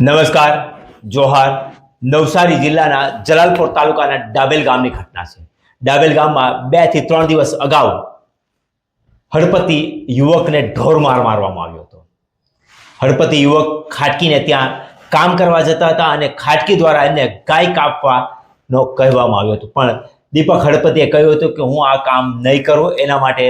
નમસ્કાર, જોહાર, નવસારી જિલ્લાના જલાલપુર તાલુકાના ડાબેલ ગામની ઘટના છે. ડાબેલ ગામમાં બેથી ત્રણ દિવસ અગાઉ હળપતિ યુવકને ઢોર માર મારવામાં આવ્યો હતો. હળપતિ યુવક ખાટકીને ત્યાં કામ કરવા જતા હતા અને ખાટકી દ્વારા એમને ગાય કાપવાનો કહેવામાં આવ્યો હતો. પણ દીપક હડપતિએ કહ્યું હતું કે હું આ કામ નહીં કરું, એના માટે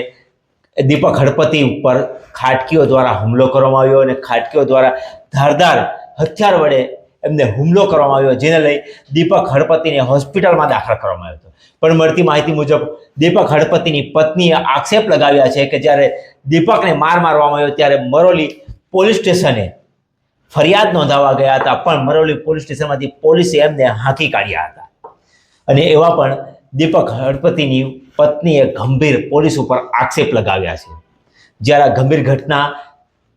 દીપક હડપતિ ઉપર ખાટકીઓ દ્વારા હુમલો કરવામાં આવ્યો અને ખાટકીઓ દ્વારા ધારદાર હથિયાર વડે એમને હુમલો કરવામાં આવ્યો, જેને લઈ દીપક હળપતિને હોસ્પિટલમાં દાખલ કરવામાં આવ્યો હતો. પણ મળતી માહિતી મુજબ, દીપક હળપતિની પત્નીએ આક્ષેપ લગાવ્યા છે કે જ્યારે દીપકને માર મારવામાં આવ્યો ત્યારે મરોલી પોલીસ સ્ટેશને ફરિયાદ નોંધાવવા ગયા હતા, પણ મરોલી પોલીસ સ્ટેશનમાંથી પોલીસે એમને હાંકી કાઢ્યા હતા. અને એવા પણ દીપક હળપતિની પત્નીએ ગંભીર પોલીસ ઉપર આક્ષેપ લગાવ્યા છે. જ્યારે ગંભીર ઘટના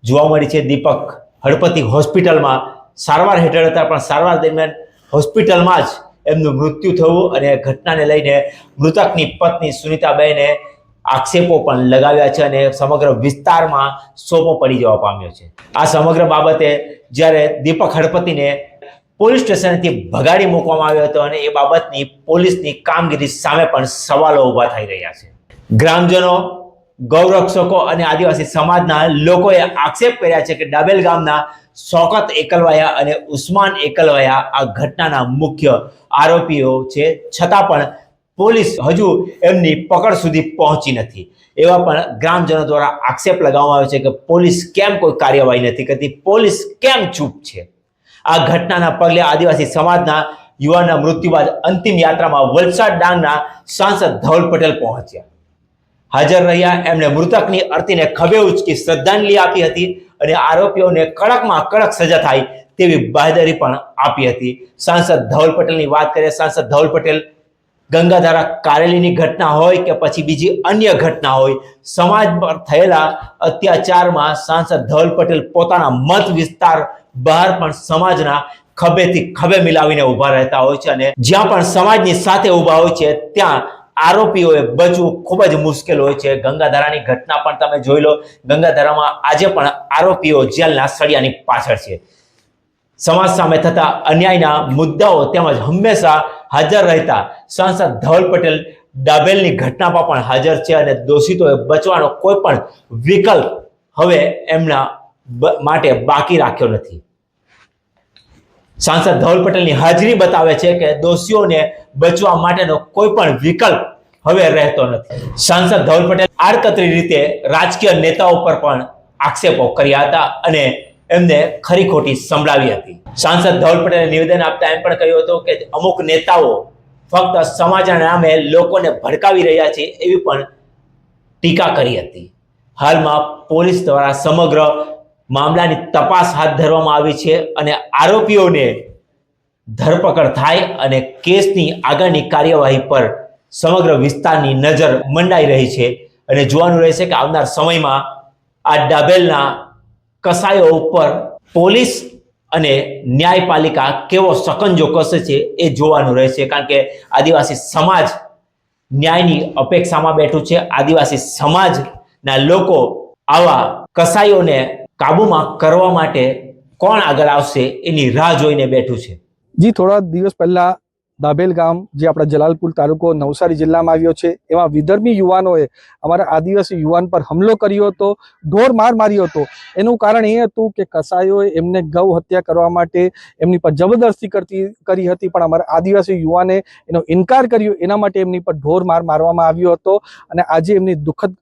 જોવા મળી છે, દીપક હળપતિ હોસ્પિટલમાં સારવાર હેઠળ હતા, પણ સારવાર દરમિયાન હોસ્પિટલમાં જ એમનું મૃત્યુ થયું અને ઘટનાને લઈને મૃતકની પત્ની સુનિતાબેને આક્ષેપો પણ લગાવ્યા છે અને સમગ્ર વિસ્તારમાં સોપો પડી જવા પામ્યો છે. આ સમગ્ર બાબતે જ્યારે દીપક હળપતિને પોલીસ સ્ટેશનથી ભગાડી મૂકવામાં આવ્યો હતો અને એ બાબતની પોલીસની કામગીરી સામે પણ સવાલો ઊભા થઈ રહ્યા છે. ગ્રામજનો ગૌરક્ષકો અને આદિવાસી સમાજના લોકોએ આક્ષેપ કર્યા છે કે ડાબેલ ગામના શોકત એકલવાયા અને ઉસ્માન એકલવાયા આ ઘટનાના મુખ્ય આરોપીઓ છે. છતાં પણ પોલીસ હજુ એમની પકડ સુધી પહોંચી નથી. એવા પણ ગ્રામજનો દ્વારા આક્ષેપ લગાવવામાં આવ્યો છે કે પોલીસ કેમ કોઈ કાર્યવાહી નથી કરતી? પોલીસ કેમ ચૂપ છે? આ ઘટનાના પગલે આદિવાસી સમાજના યુવાનના મૃત્યુ બાદ અંતિમ યાત્રામાં વલસાડ ડાંગના સાંસદ ધવલ પટેલ પહોંચ્યા. હાજર રહ્યા, એમણે મૃતકની અર્થીને ખભે ઉચકી શ્રદ્ધાંજલિ આપી હતી અને આરોપીઓને કડકમાં કડક સજા થાય તેવી બાહેદારી પણ આપી હતી. સાંસદ ધવલ પટેલની વાત કરીએ, સાંસદ ધવલ પટેલ, ગંગાધારા કારેલીની ઘટના હોય કે પછી બીજી અન્ય ઘટના હોય, સમાજ પર થયેલા અત્યાચારમાં સાંસદ ધવલ પટેલ પોતાના મત વિસ્તાર બહાર પણ સમાજના ખભેથી ખભે મિલાવીને ઊભા રહેતા હોય છે અને જ્યાં પણ સમાજની સાથે ઊભા હોય છે, ત્યાં આરોપીઓએ બચવું ખૂબ જ મુશ્કેલ હોય છે. ગંગાધારાની ઘટના પણ તમે જોઈ લો. ગંગાધારામાં આજે પણ આરોપીઓ જેલના સળિયાની પાછળ છે. સમાજ સામે થતા અન્યાયના મુદ્દાઓ તેમજ હંમેશા હાજર રહેતા સાંસદ ધવલ પટેલ ડાબેલની ઘટનામાં પણ હાજર છે અને દોષિતોએ બચવાનો કોઈ પણ વિકલ્પ હવે એમના માટે બાકી રાખ્યો નથી. સાંસદ ધવલ પટેલની હાજરી બતાવે છે કે દોષીઓને બચવા માટેનો કોઈ પણ વિકલ્પ હવે રહેતો નથી. સાંસદ ધવલ પટેલ આડકતરી રીતે રાજકીય નેતાઓ પર પણ આક્ષેપો કર્યા હતા અને એમને ખરી ખોટી સંભળાવી હતી. સાંસદ ધવલ પટેલે નિવેદન આપતા એમ પણ કહ્યું હતું કે અમુક નેતાઓ ફક્ત સમાજના નામે લોકોને ભડકાવી રહ્યા છે એવી પણ ટીકા કરી હતી. હાલમાં પોલીસ દ્વારા સમગ્ર મામલાની તપાસ હાથ ધરવામાં આવી છે અને આરોપીઓને ધરપકડ થાય અને કેસની આગળની કાર્યવાહી પર સમગ્ર વિસ્તારની નજર મંડાઈ રહી છે. અને જોવાનું રહેશે કે આવનાર સમયમાં આ ડાબેલના કસાયો ઉપર પોલીસ અને ન્યાયપાલિકા કેવો સકંજો કસે છે એ જોવાનું રહેશે. કારણ કે આદિવાસી સમાજ ન્યાયની અપેક્ષામાં બેઠું છે. આદિવાસી સમાજના લોકો આવા કસાઈઓને કાબૂમાં કરવા માટે કોણ આગળ આવશે એની રાહ જોઈને બેઠું છે. જી, થોડા દિવસ પહેલા દાભેલ ગામ જે આપણા જલાલપુર તાલુકો નવસારી જિલ્લામાં આવ્યો છે, એમાં વિદર્ભી યુવાનોએ અમારા આદિવાસી યુવાન પર હુમલો કર્યો હતો, ઢોર માર માર્યો હતો. એનું કારણ એ હતું કે કસાઈઓએ એમને ગૌ હત્યા કરવા માટે એમની પર જબરદસ્તી કરતી, કરી હતી, પણ અમારા આદિવાસી યુવાને એનો ઇનકાર કર્યો. એના માટે એમની પર ઢોર માર મારવામાં આવ્યો હતો અને આજે એમની દુઃખદ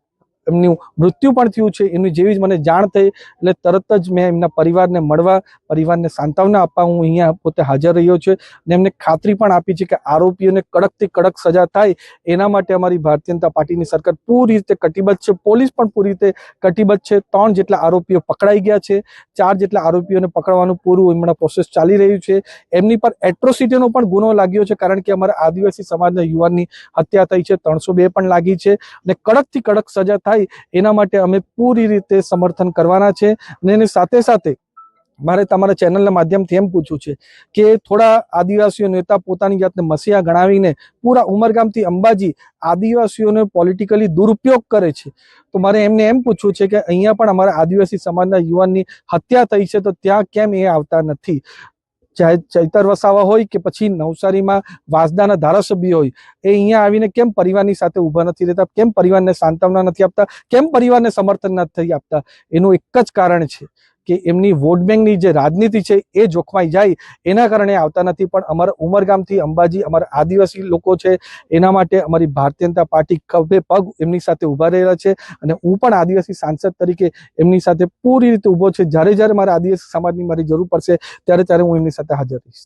એમનું મૃત્યુ પણ થયું છે. એમની જેવી જ મને જાણ થઈ. એટલે તરત જ મેં એમના પરિવારને મળવા, પરિવારને સાંત્વના આપવા હું અહીંયા પોતે હાજર રહ્યો છું અને એમને ખાતરી પણ આપી છે કે આરોપીઓને કડકથી કડક સજા થાય. એના માટે અમારી ભારતીય જનતા પાર્ટીની સરકાર પૂરી રીતે કટિબદ્ધ છે. પોલીસ પણ પૂરી રીતે કટિબદ્ધ છે. ત્રણ જેટલા આરોપીઓ પકડાઈ ગયા છે. ચાર જેટલા આરોપીઓને પકડવાનું પૂરું હમણાં પ્રોસેસ ચાલી રહ્યું છે. એમની પર એટ્રોસિટીનો પણ ગુનો લાગ્યો છે કારણ કે અમારા આદિવાસી સમાજના યુવાનની હત્યા થઈ છે. ત્રણસો પણ લાગી છે અને કડકથી કડક સજા થાય, એના માટે અમે પૂરી રીતે સમર્થન કરવાના છે. અને એની સાથે સાથે મારે તમારા ચેનલના માધ્યમથી એમ પૂછવું છે કે થોડા આદિવાસીઓ નેતા પોતાની જાતને મસીહા ગણાવીને પૂરા ઉમરગામથી અંબાજી આદિવાસીઓને પોલિટિકલી દુરુપયોગ કરે છે. તો મારે એમને એમ પૂછવું છે કે અહીંયા પણ અમારા આદિવાસી સમાજના યુવાનની હત્યા થઈ છે તો ત્યાં કેમ એ આવતા નથી? ચાહે ચૈતર વસાવા હોય કે પછી નવસારીમાં વાસદાના ધારાસભ્ય હોય, એ અહીંયા આવીને કેમ પરિવારની સાથે ઊભા નથી રહેતા? કેમ પરિવારને સાંત્વના નથી આપતા? કેમ પરિવારને સમર્થન નથી આપતા? એનું એક જ કારણ છે. કે એમની વોટ બેંકની જે રાજનીતિ છે એ જોખમાઈ જાય, એના કારણે આવતા નથી. પણ અમારા ઉમરગામથી અંબાજી, અમારા આદિવાસી લોકો છે, એના માટે અમારી ભારતીય જનતા પાર્ટી ખભે પગ એમની સાથે ઊભા રહેલા છે અને હું પણ આદિવાસી સાંસદ તરીકે એમની સાથે પૂરી રીતે ઊભો છે. જ્યારે જ્યારે મારા આદિવાસી સમાજની મારી જરૂર પડશે, ત્યારે ત્યારે હું એમની સાથે હાજર રહીશ.